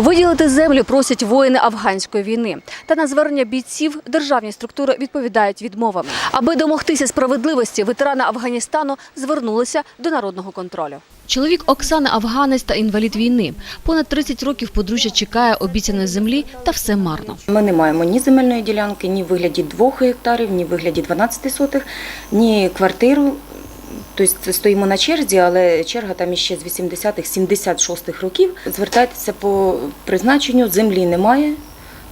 Виділити землю просять воїни афганської війни. Та на звернення бійців державні структури відповідають відмовами. Аби домогтися справедливості, ветерани Афганістану звернулися до народного контролю. Чоловік Оксани афганець та інвалід війни. Понад 30 років подружжя чекає обіцяної землі, та все марно. Ми не маємо ні земельної ділянки, ні в вигляді 2 гектарів, ні в вигляді 12 сотих, ні квартиру. Тобто стоїмо на черзі, але черга там іще з 80-х, 76-х років. Звертайтеся по призначенню, землі немає,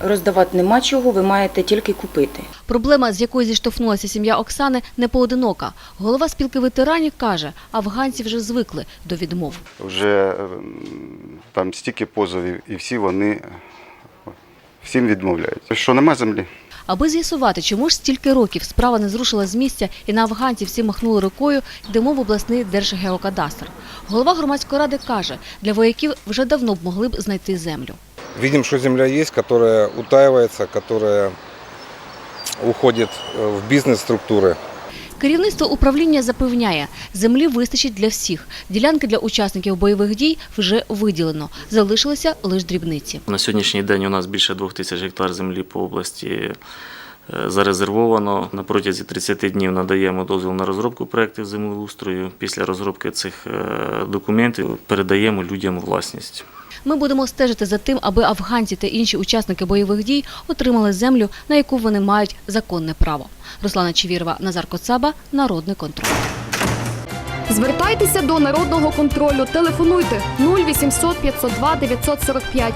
роздавати нема чого, ви маєте тільки купити. Проблема, з якою зіштовхнулася сім'я Оксани, не поодинока. Голова спілки ветеранів каже, афганці вже звикли до відмов. Вже ем, там стільки позовів, і всі вони всім відмовляють. Що нема землі? Аби з'ясувати, чому ж стільки років справа не зрушила з місця і на афганців всі махнули рукою, йдемо в обласний держгеокадастр. Голова громадської ради каже, для вояків вже давно б могли б знайти землю. Видим, що земля є, которая утаивается, которая уходит э, в бизнес-структуры. Керівництво управління запевняє, землі вистачить для всіх. Ділянки для учасників бойових дій вже виділено. Залишилися лише дрібниці. На сьогоднішній день у нас більше двох тисяч гектар землі по області е, зарезервовано. На протязі 30 днів надаємо дозвіл на розробку проєктів землеустрою. Після розробки цих е, документів передаємо людям власність. Ми будемо стежити за тим, аби афганці та інші учасники бойових дій отримали землю, на яку вони мають законне право. Руслана Чевірова, Назар Коцаба, Народний контроль. Звертайтеся до народного контролю. Телефонуйте 0800 502 945